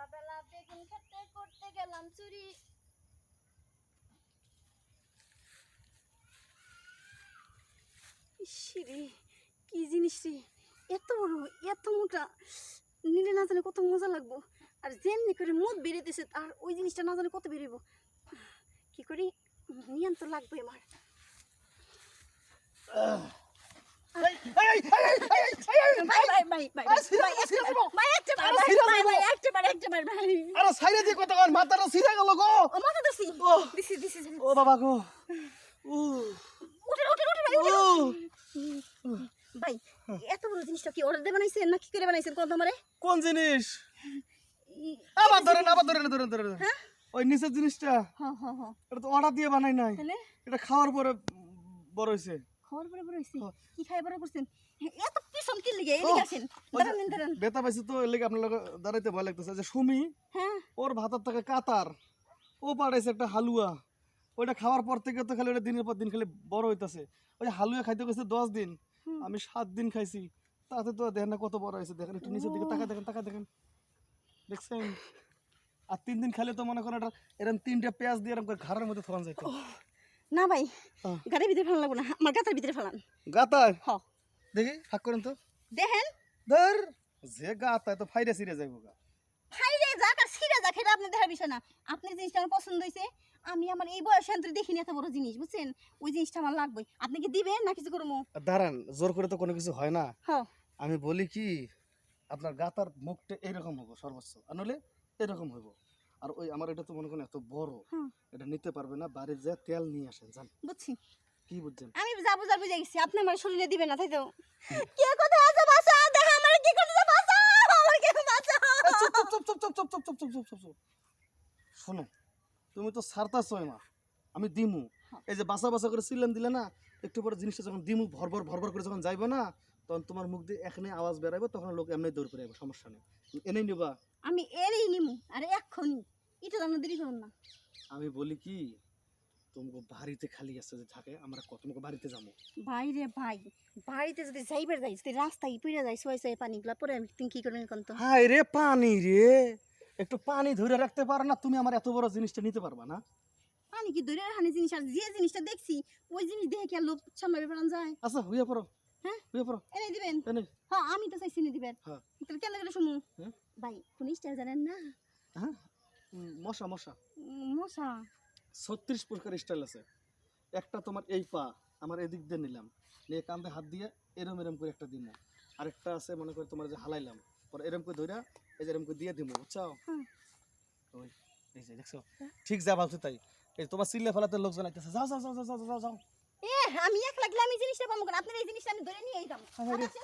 সকালবেলা বেগুন খেতে করতে গেলাম চুরি ইসিরে কি জিনিস রে এত বড় এত মোটা নিলে না জানে কত মজা লাগবো আর যেমনি করে মুখ বেরিয়েছে আর ওই জিনিসটা না জানে কত বেরোবো কি করি নিয়ন তো লাগবে আমার ভাই ভাই ভাই ভাই ভাই ভাই একটা বার ভাই ভাই ভাই একটা বার একটা বার ভাই আরে সাইরে দিয়ে কত কর মাথাটা সিধা গেল গো। ও মাথা দছি ও। দিছি দিছি। ও বাবা গো। উ। উঠে উঠে উঠে ভাই ভাই এত বড় জিনিসটা কি অর্ডার দিয়ে বানাইছেন না কি করে বানাইছেন? কোন আমারে কোন জিনিস? আবার ধরেন আবার ধরেন ধরেন ধরেন। হ্যাঁ? ওই নিচের জিনিসটা। হ্যাঁ হ্যাঁ হ্যাঁ এটা তো অর্ডার দিয়ে বানাই নাই। এটা খাওয়ার পরে বড় হয়েছে খবর পরে পরে হইছে। কি খাই পরে করছেন? এত পিছন কি লিগে এদিকে আসেন দাঁড়ান দাঁড়ান বেতা পাইছি তো এর লেগে আপনার দাঁড়াইতে ভয় লাগতেছে। যে সুমি হ্যাঁ। ওর ভাতার থেকে কাতার। ও পাঠাইছে একটা হালুয়া। ওইটা খাওয়ার পর থেকে তো খালি ওটা দিনের পর দিন খালি বড় হইতাছে। ওই হালুয়া খাইতে গেছে দশ দিন আমি সাত দিন খাইছি। তাতে তো দেখেন না কত বড় হয়েছে। দেখেন একটু নিচের দিকে তাকা দেখেন তাকা দেখেন। দেখছেন? আর তিন দিন খাইলে তো মনে করেন এটা এরকম তিনটা পেঁয়াজ দিয়ে এরকম করে ঘাড়ের মধ্যে থোয়ান যায় না ভাই হ্যাঁ। গাড়ির ভিতরে ফেলান লাগবো না। আমার গাতার ভিতরে ফেলান। গাতায় হ। দেখি ফাঁক করেন তো। দেখেন। ধর যে গাতায় তো ফাইরে সিরে যাইব গা। খাই রে যাক আর ছিঁড়ে যাক এটা আপনি দেখার বিষয় না। আপনার জিনিসটা আমার পছন্দ হয়েছে আমি আমার এই বয়সে অন্তরে দেখিনি এত বড় জিনিস বুঝছেন? ওই জিনিসটা আমার লাগবে আপনি কি দিবেন না কিছু করব? দাঁড়ান জোর করে তো কোনো কিছু হয় না। আমি বলি কি আপনার গাতার মুখটা এরকম হব সর্বোচ্চ আর নইলে এরকম হইব। আর ওই আমার এটা তো মনে করেন এত বড় এটা নিতে পারবে না বাড়ির যা তেল নিয়ে আসেন জান বুঝছি। কি বুঝছেন আমি যা বুঝার বুঝে গেছি আপনি আমার শরীরে দিবেন না তাই তো কে কোথায় আছে বাসা দেখা আমার কি করতে বাসা আমার কে বাসা চুপ চুপ চুপ চুপ চুপ চুপ চুপ চুপ চুপ চুপ শোনো তুমি তো সারতা ছয় মা আমি দিমু এই যে বাসা বাসা করে সিলাম দিলে না একটু পরে জিনিসটা যখন দিমু ভরভর ভরভর করে যখন যাইবো না তখন তোমার মুখ দিয়ে এখানে আওয়াজ বেরাইবো তখন লোক এমনি দৌড় করে সমস্যা নেই এনেই নিবা আমি এরই নিমু আরে এক্ষুনি এটা জানো দেরি করুন না আমি বলি কি তোমাকে বাড়িতে খালি আছে যে থাকে আমরা কত তোমাকে বাড়িতে যাব? বাইরে ভাই বাড়িতে যদি যাইবার যাই যদি রাস্তায় পিড়ে যাই সোয়াই সোয়াই পানিগুলা পরে আমি তুমি কি করবেন কোন তো? হাই রে পানি রে! একটু পানি ধরে রাখতে পারো না তুমি আমার এত বড় জিনিসটা নিতে পারবা না। পানি কি দূরে হানি জিনিস? আর যে জিনিসটা দেখছি ওই জিনিস দেখে কি আর লোক সামলাবে পারান যায়? আচ্ছা হইয়া পড়ো। হ্যাঁ? হইয়া পড়ো। এনে দিবেন? এনে। হ্যাঁ আমি তো চাইছি নি দিবেন। হ্যাঁ। তাহলে কেন গেলে শুনু হ্যাঁ? ভাই কোন স্টাইল জানেন না? হ্যাঁ। মশা মশা। মশা। ছত্রিশ প্রকার স্টাইল আছে। একটা তোমার এই পা আমার এদিক দিয়ে নিলাম। নিয়ে কান্দে হাত দিয়ে এরম এরম করে একটা দিমো। আরেকটা আছে মনে করে তোমার যে হালাইলাম পরে এরম করে ধইরা এই যে এরম করে দিয়ে দিমো বুঝছ? হ্যাঁ। ওই এই যে দেখছ? ঠিক যা ভাবছ তাই। এই তোমার সিল্লে ফেলাতে লোকজন আইতেছে যাও যাও যাও যাও যাও যাও এ আমি এক লাগলে আমি জিনিসটা পাবো কেন? আপনার এই জিনিসটা আমি ধরে নিয়ে। আচ্ছা